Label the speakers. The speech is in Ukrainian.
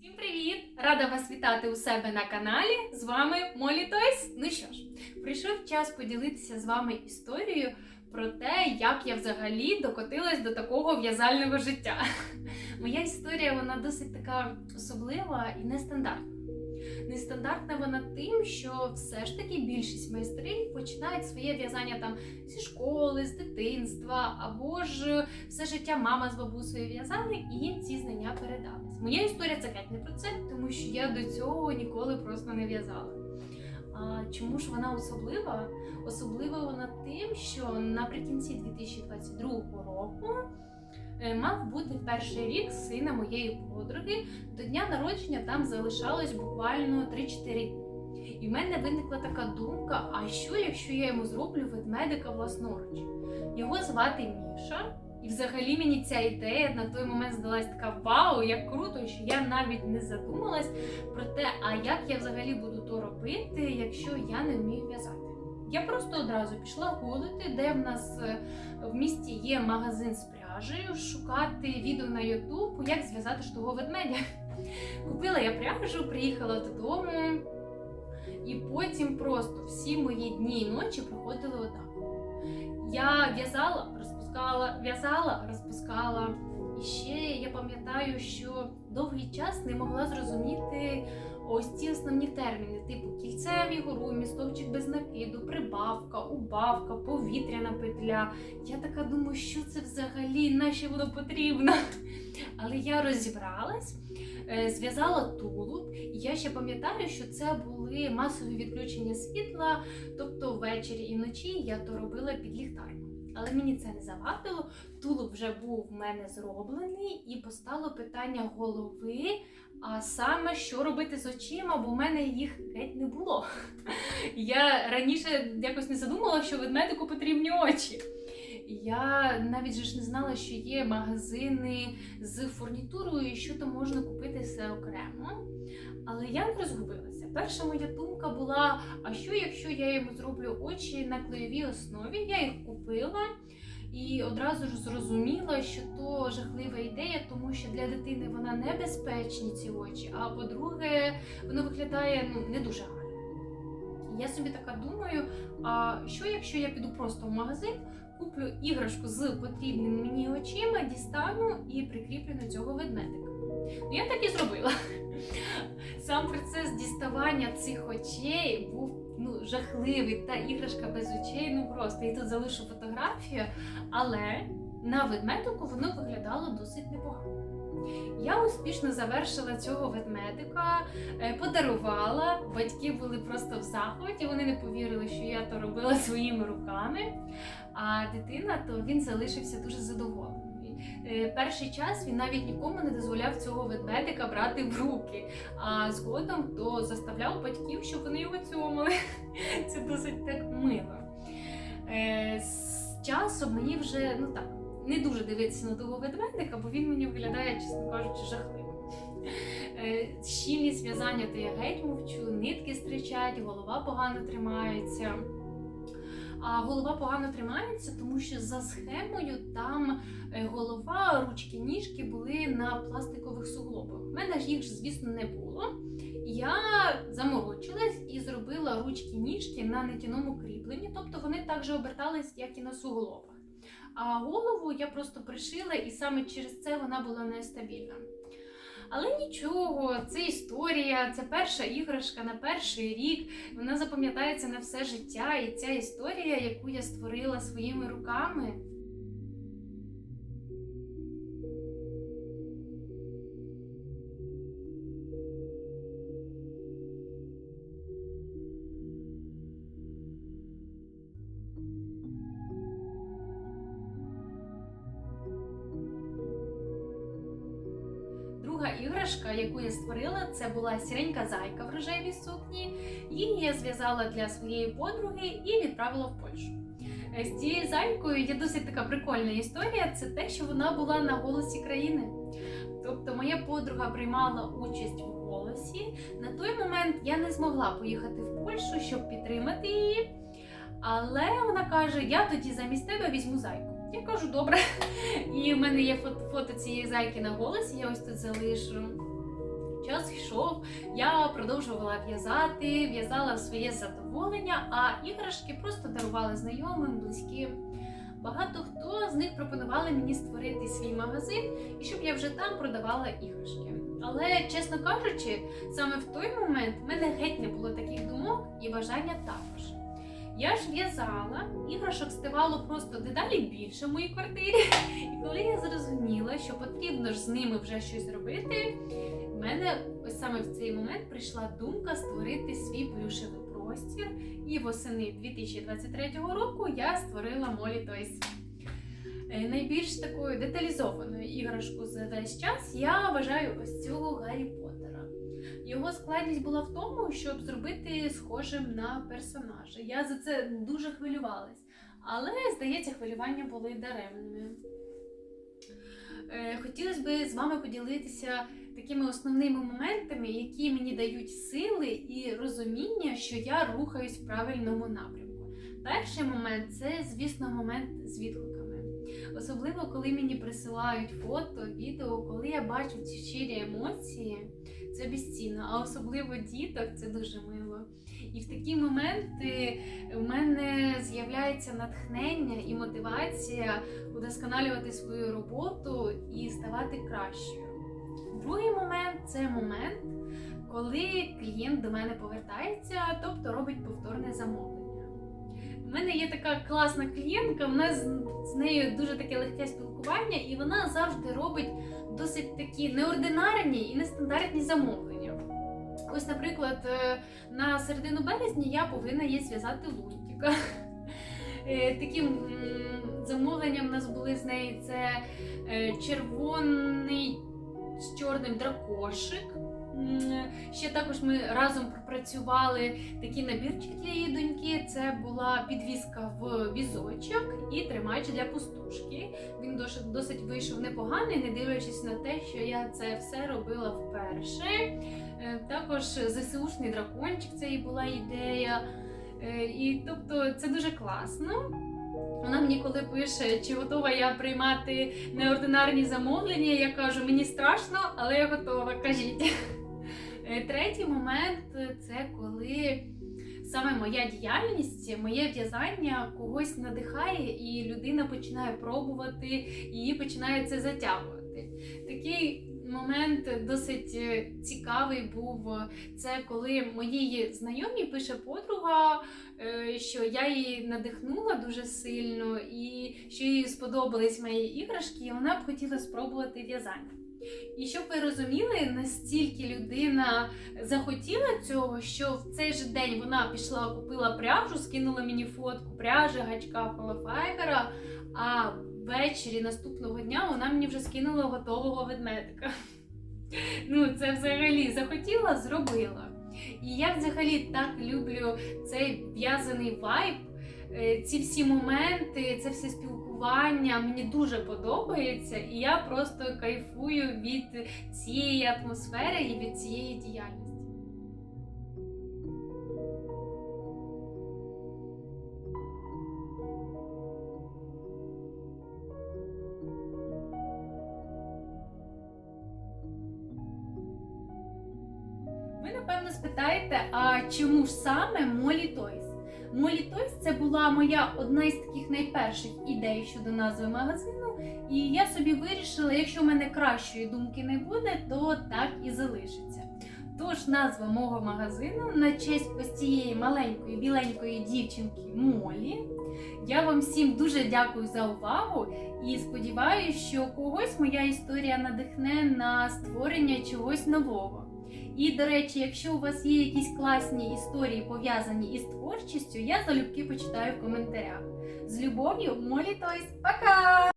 Speaker 1: Всім привіт! Рада вас вітати у себе на каналі. З вами Молі Тойс. Ну що ж, прийшов час поділитися з вами історією про те, як я взагалі докотилась до такого в'язального життя. Моя історія вона досить така особлива і нестандартна. Нестандартна вона тим, що все ж таки більшість майстринь починають своє в'язання там зі школи, з дитинства, або ж все життя мама з бабусею в'язали, і їм ці знання передались. Моя історія це геть не про це, тому що я до цього ніколи просто не в'язала. А чому ж вона особлива? Особлива вона тим, що наприкінці 2022 року е, мав бути перший рік сина моєї подруги. До дня народження там залишалось буквально 3-4 дні. І в мене виникла така думка: а що, якщо я йому зроблю ведмедика власноруч? Його звати Міша. І взагалі мені ця ідея на той момент здалась така вау, як круто, що я навіть не задумалась про те, а як я взагалі буду то робити, якщо я не вмію в'язати. Я просто одразу пішла гуглити, де в нас е, в місті є магазин з пряжею, шукати відео на Ютуб, як зв'язати ж того ведмедя. Купила я пряжу, приїхала додому, і потім просто всі мої дні і ночі проходили отак. Я в'язала, розпускала, в'язала, розпускала. І ще я пам'ятаю, що довгий час не могла зрозуміти ось ці основні терміни, типу кільцеві горумі, стовпчик без накиду, прибавка, убавка, повітряна петля. Я така думаю, що це взагалі, нащо воно потрібно? Але я розібралась, е, зв'язала тулуб, і я ще пам'ятаю, що це були масові відключення світла, тобто ввечері і вночі я то робила під ліхтарем. Але мені це не завадило. Тулуб вже був в мене зроблений, і постало питання голови. А саме що робити з очима, бо в мене їх геть не було. Я раніше якось не задумала, що ведмедику потрібні очі. Я навіть ж не знала, що є магазини з фурнітурою, що там можна купити все окремо. Але я не розгубилася. Перша моя думка була: а що, якщо я йому зроблю очі на клеєвій основі? Я їх купила і одразу ж зрозуміла, що то жахлива ідея, тому що для дитини вона небезпечні ці очі. А по-друге, воно виглядає ну, не дуже гарно. Я собі така думаю: а що якщо я піду просто в магазин, куплю іграшку з потрібними мені очима, дістану і прикріплю на цього ведмедика? Ну, я так і зробила. Сам процес діставання цих очей був ну, жахливий, та іграшка без очей, ну просто. І тут залишу фотографію, але на ведмедику воно виглядало досить непогано. Я успішно завершила цього ведмедика, е, подарувала. Батьки були просто в захваті, вони не повірили, що я то робила своїми руками. А дитина, то він залишився дуже задоволений. Е, Перший час він навіть нікому не дозволяв цього ведмедика брати в руки, а згодом то заставляв батьків, щоб вони його цьомали. Це досить так мило. Е, З часом мені вже ну так не дуже дивитися на того ведмедика, бо він мені виглядає, чесно кажучи, жахливо. Е, Щільність в'язання, то я геть мовчу, нитки стричать, голова погано тримається. А голова погано тримається, тому що за схемою там е, голова, ручки, ніжки були на пластикових суглобах. У мене ж їх, звісно, не було. Я заморочилась і зробила ручки ніжки на нитяному кріпленні, тобто вони так же обертались, як і на суглобах. А голову я просто пришила, і саме через це вона була нестабільна. Але нічого, це історія, це перша іграшка на перший рік. Вона запам'ятається на все життя, і ця історія, яку я створила своїми руками. Друга іграшка, яку я створила, це була сіренька зайка в рожевій сукні. Її я зв'язала для своєї подруги і відправила в Польщу. Е, З цією зайкою є досить така прикольна історія. Це те, що вона була на голосі країни. Тобто, моя подруга приймала участь в голосі. На той момент я не змогла поїхати в Польщу, щоб підтримати її. Але вона каже: я тоді замість тебе візьму зайку. Я кажу, добре. І в мене є фото, цієї зайки на голосі, я ось тут залишу. час йшов, я продовжувала в'язати, в'язала в своє задоволення, а іграшки просто дарувала знайомим, близьким. Багато хто з них пропонували мені створити свій магазин і щоб я вже там продавала іграшки. Але, чесно кажучи, саме в той момент в мене геть не було таких думок і бажання також. Я ж в'язала, іграшок ставало просто дедалі більше в моїй квартирі. І коли я зрозуміла, що потрібно ж з ними вже щось робити, в мене ось саме в цей момент прийшла думка створити свій плюшевий простір. І восени 2023 року я створила Molly Toys. Е, Найбільш такою деталізованою іграшку за весь час я вважаю ось цього Гаррі Поттера. Його складність була в тому, щоб зробити схожим на персонажа. Я за це дуже хвилювалась, але здається, хвилювання були даремними. Е, Хотілося б з вами поділитися такими основними моментами, які мені дають сили і розуміння, що я рухаюсь в правильному напрямку. Перший момент це, звісно, момент з відгуками. Особливо, коли мені присилають фото, відео, коли я бачу ці щирі емоції, це безцінно, а особливо діток це дуже мило. І в такі моменти в мене з'являється натхнення і мотивація удосконалювати свою роботу і ставати кращою. Другий момент це момент, коли клієнт до мене повертається, тобто робить повторне замовлення. У мене є така класна клієнтка, в нас з нею дуже таке легке спілкування, і вона завжди робить досить такі неординарні і нестандартні замовлення. Ось, наприклад, е, на середину березня я повинна їй зв'язати лунтика. Е, Таким замовленням у нас були з нею це е, червоний з чорним дракошик. Ще також ми разом пропрацювали такий набірчик для її доньки. Це була підвіска в візочок і тримач для пустушки. Він досить, досить вийшов непоганий, не дивлячись на те, що я це все робила вперше. Е, Також ЗСУшний дракончик це і була ідея. Е, І тобто це дуже класно. Вона мені коли пише, чи готова я приймати неординарні замовлення, я кажу, мені страшно, але я готова, кажіть. Е, Третій момент це коли саме моя діяльність, моє в'язання когось надихає, і людина починає пробувати, і починає це затягувати. Такий момент досить е, цікавий був. Це коли моїй знайомій пише подруга, е, що я її надихнула дуже сильно, і що їй сподобались мої іграшки, і вона б хотіла спробувати в'язання. І щоб ви розуміли, настільки людина захотіла цього, що в цей же день вона пішла, купила пряжу, скинула мені фотку пряжі, гачка холофайбера, а ввечері наступного дня вона мені вже скинула готового ведмедика. Ну, це взагалі захотіла, зробила. І я взагалі так люблю цей в'язаний вайб, е, ці всі моменти, це все спілкування мені дуже подобається, і я просто кайфую від цієї атмосфери і від цієї діяльності. Спитаєте, а чому ж саме Molly Toys? Molly Toys це була моя одна із таких найперших ідей щодо назви магазину. І я собі вирішила, якщо в мене кращої думки не буде, то так і залишиться. Тож назва мого магазину на честь ось цієї маленької біленької дівчинки Молі. Я вам всім дуже дякую за увагу і сподіваюся, що когось моя історія надихне на створення чогось нового. І, до речі, якщо у вас є якісь класні історії пов'язані із творчістю, я залюбки почитаю в коментарях. З любов'ю, Молі Тойс. Пока!